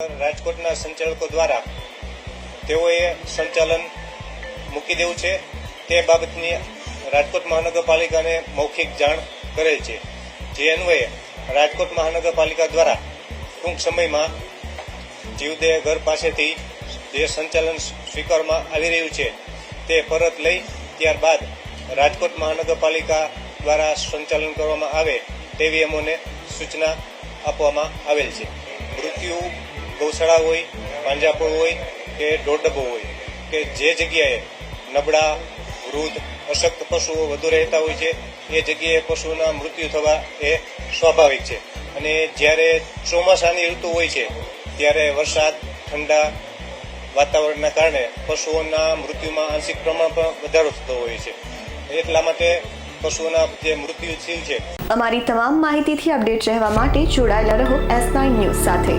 રાજકોટના સંચાલકો દ્વારા તેઓએ સંચાલન મૂકી દેવું છે. તે બાબતની રાજકોટ મહાનગરપાલિકાને મૌખિક જાણ કરેલ છે. જે અન્વયે રાજકોટ મહાનગરપાલિકા દ્વારા ટૂંક સમયમાં જીવદેહ ઘર પાસેથી જે સંચાલન સ્વીકારવામાં આવી રહ્યું છે તે પરત લઈ ત્યારબાદ રાજકોટ મહાનગરપાલિકા દ્વારા સંચાલન કરવામાં આવે તેવી અમોને સૂચના આપવામાં આવેલ છે. મૃત્યુ ગૌશાળા હોય પાંજાપોળ હોય કે દોડબો હોય, કે જે જગ્યાએ નબળા, વૃદ્ધ, અશક્ત પશુઓ વધુ રહેતા હોય છે, એ જગ્યાએ પશુના મૃત્યુ થવા એ સ્વાભાવિક છે. અને જ્યારે ચોમાસાની ઋતુ હોય છે, ત્યારે વરસાદ, ઠંડા વાતાવરણના કારણે પશુઓના મૃત્યુમાં આંશિક પ્રમાણ પણ વધારો થતો હોય છે. એટલા માટે પશુઓના જે મૃત્યુ થયું છે. અમારી તમામ માહિતીથી અપડેટ રહેવા માટે જોડાયેલા રહો એસ નાઇન ન્યૂઝ સાથે.